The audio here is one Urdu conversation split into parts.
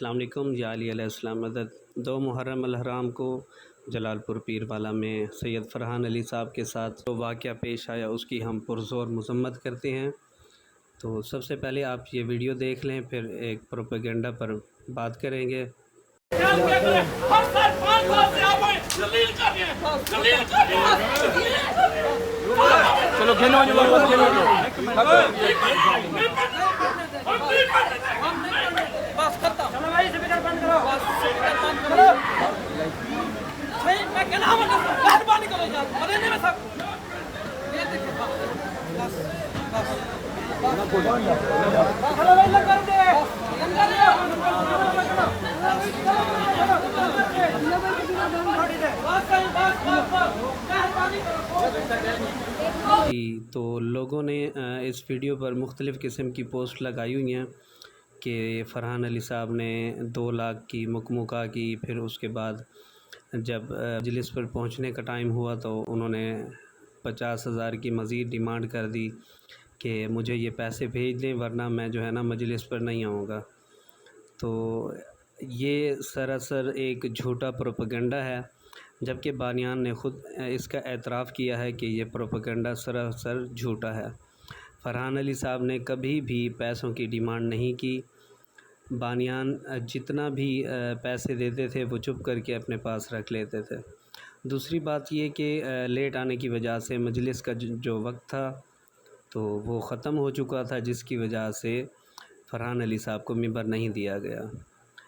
السلام علیکم یا علی علیہ السلام مدد۔ دو محرم الحرام کو جلال پور پیر والا میں سید فرحان علی صاحب کے ساتھ جو واقعہ پیش آیا، اس کی ہم پرزور مذمت کرتے ہیں۔ تو سب سے پہلے آپ یہ ویڈیو دیکھ لیں، پھر ایک پروپیگنڈا پر بات کریں گے۔ ہم جی، تو لوگوں نے اس ویڈیو پر مختلف قسم کی پوسٹ لگائی ہوئی ہیں کہ فرحان علی صاحب نے دو لاکھ کی مکمکا کی پھر اس کے بعد جب آ، مجلس پر پہنچنے کا ٹائم ہوا تو انہوں نے پچاس ہزار کی مزید ڈیمانڈ کر دی۔ کہ مجھے یہ پیسے بھیج دیں، ورنہ میں جو ہے نا مجلس پر نہیں آؤں گا۔ تو یہ سراسر ایک جھوٹا پروپیگنڈا ہے۔ جبکہ بانیان نے خود اس کا اعتراف کیا ہے کہ یہ پروپیگنڈا سراسر جھوٹا ہے۔ فرحان علی صاحب نے کبھی بھی پیسوں کی ڈیمانڈ نہیں کی۔ بانیان جتنا بھی پیسے دیتے تھے، وہ چپ کر کے اپنے پاس رکھ لیتے تھے۔ دوسری بات یہ کہ لیٹ آنے کی وجہ سے مجلس کا جو- جو وقت تھا تو وہ ختم ہو چکا تھا، جس کی وجہ سے فرحان علی صاحب کو ممبر نہیں دیا گیا۔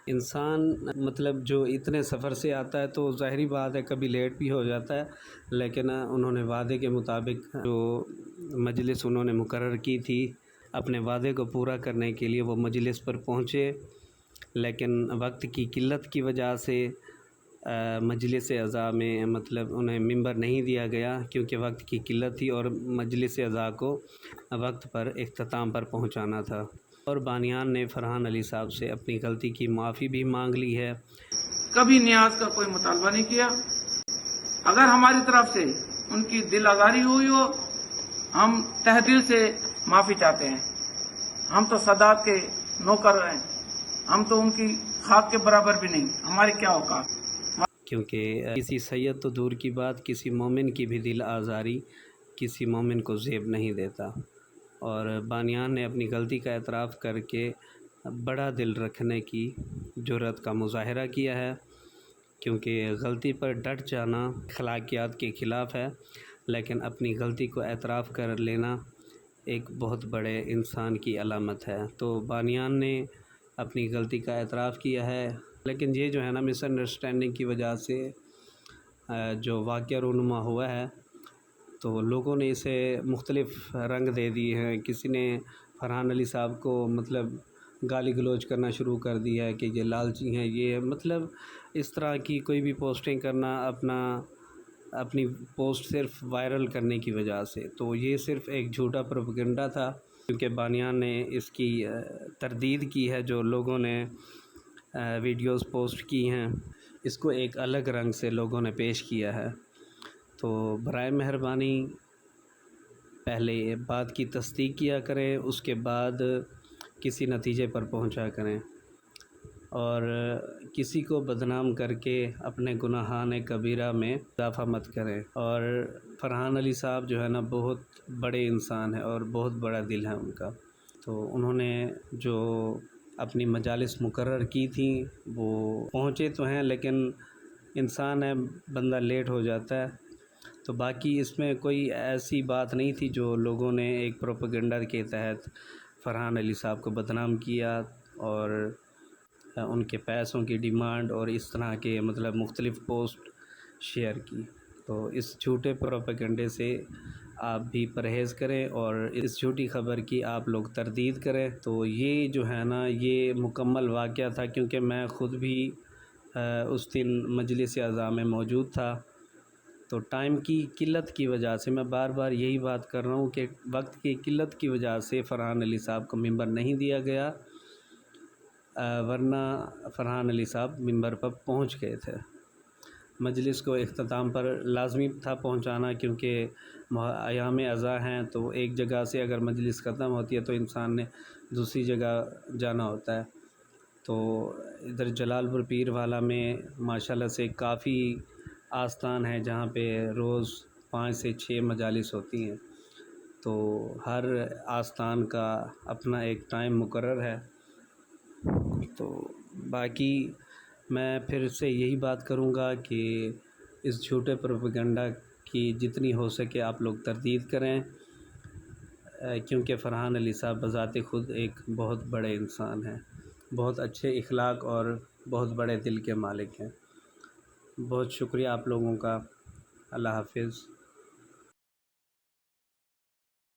انسان مطلب جو اتنے سفر سے آتا ہے تو ظاہری بات ہے، کبھی لیٹ بھی ہو جاتا ہے، لیکن انہوں نے وعدے کے مطابق جو مجلس انہوں نے مقرر کی تھی، اپنے وعدے کو پورا کرنے کے لیے وہ مجلس پر پہنچے۔ لیکن وقت کی قلت کی وجہ سے مجلس اعضاء میں مطلب انہیں ممبر نہیں دیا گیا کیونکہ وقت کی قلت تھی اور مجلس اعضاء کو وقت پر اختتام پر پہنچانا تھا۔ اور بانیان نے فرحان علی صاحب سے اپنی غلطی کی معافی بھی مانگ لی ہے۔ کبھی نیاز کا کوئی مطالبہ نہیں کیا؟ اگر ہماری طرف سے ان کی دل آزاری ہوئی ہو، ہم تہ دل سے معافی چاہتے ہیں۔ ہم تو سادات کے نوکر ہیں۔ ہم تو ان کی خاک کے برابر بھی نہیں۔ ہماری کیا اوقات؟ کیونکہ کسی سید تو دور کی بات، کسی مومن کی بھی دل آزاری کسی مومن کو زیب نہیں دیتا۔ اور بانیان نے اپنی غلطی کا اعتراف کر کے بڑا دل رکھنے کی جرت کا مظاہرہ کیا ہے، کیونکہ غلطی پر ڈٹ جانا اخلاقیات کے خلاف ہے۔ لیکن اپنی غلطی کو اعتراف کر لینا ایک بہت بڑے انسان کی علامت ہے۔ تو بانیان نے اپنی غلطی کا اعتراف کیا ہے۔ لیکن یہ جو ہے نا مس انڈرسٹینڈنگ کی وجہ سے جو واقعہ رونما ہوا ہے، تو لوگوں نے اسے مختلف رنگ دے دیے ہیں۔ کسی نے فرحان علی صاحب کو مطلب گالی گلوچ کرنا شروع کر دیا ہے کہ یہ لالچی ہیں، یہ مطلب اس طرح کی کوئی بھی پوسٹنگ کرنا اپنا، اپنی پوسٹ صرف وائرل کرنے کی وجہ سے۔ تو یہ صرف ایک جھوٹا پروپیگنڈا تھا۔ کیونکہ بانیان نے اس کی تردید کی ہے جو لوگوں نے ویڈیوز پوسٹ کی ہیں، اس کو ایک الگ رنگ سے لوگوں نے پیش کیا ہے۔ تو برائے مہربانی پہلے بات کی تصدیق کیا کریں، اس کے بعد کسی نتیجے پر پہنچا کریں۔ اور کسی کو بدنام کر کے اپنے گناہان کبیرہ میں اضافہ مت کریں۔ اور فرحان علی صاحب جو ہے نا، بہت بڑے انسان ہیں اور بہت بڑا دل ہے ان کا۔ تو انہوں نے جو اپنی مجالس مقرر کی تھیں، وہ پہنچے تو ہیں، لیکن انسان ہے، بندہ لیٹ ہو جاتا ہے۔ تو باقی اس میں کوئی ایسی بات نہیں تھی جو لوگوں نے ایک پروپیگنڈا کے تحت فرحان علی صاحب کو بدنام کیا اور ان کے پیسوں کی ڈیمانڈ اور اس طرح کے مطلب مختلف پوسٹ شیئر کی۔ تو اس جھوٹے پروپیگنڈے سے آپ بھی پرہیز کریں اور اس جھوٹی خبر کی آپ لوگ تردید کریں۔ تو یہ جو ہے نا، یہ مکمل واقعہ تھا کیونکہ میں خود بھی اس دن مجلس اعضاء میں موجود تھا۔ تو ٹائم کی قلت کی وجہ سے میں بار بار یہی بات کر رہا ہوں کہ وقت کی قلت کی وجہ سے فرحان علی صاحب کو ممبر نہیں دیا گیا ورنہ فرحان علی صاحب ممبر پر پہنچ گئے تھے۔ مجلس کو اختتام پر لازمی تھا پہنچانا کیونکہ ایام اعضاء ہیں تو ایک جگہ سے اگر مجلس ختم ہوتی ہے تو انسان نے دوسری جگہ جانا ہوتا ہے۔ تو ادھر جلال پور پیر والا میں ماشاء اللہ سے کافی آستان ہے جہاں پہ روز پانچ سے چھ مجالس ہوتی ہیں۔ تو ہر آستان کا اپنا ایک ٹائم مقرر ہے۔ تو باقی میں پھر سے یہی بات کروں گا کہ اس جھوٹے پروپیگنڈا کی جتنی ہو سکے آپ لوگ تردید کریں کیونکہ فرحان علی صاحب بذات خود ایک بہت بڑے انسان ہیں، بہت اچھے اخلاق اور بہت بڑے دل کے مالک ہیں۔ بہت شکریہ آپ لوگوں کا۔ اللہ حافظ۔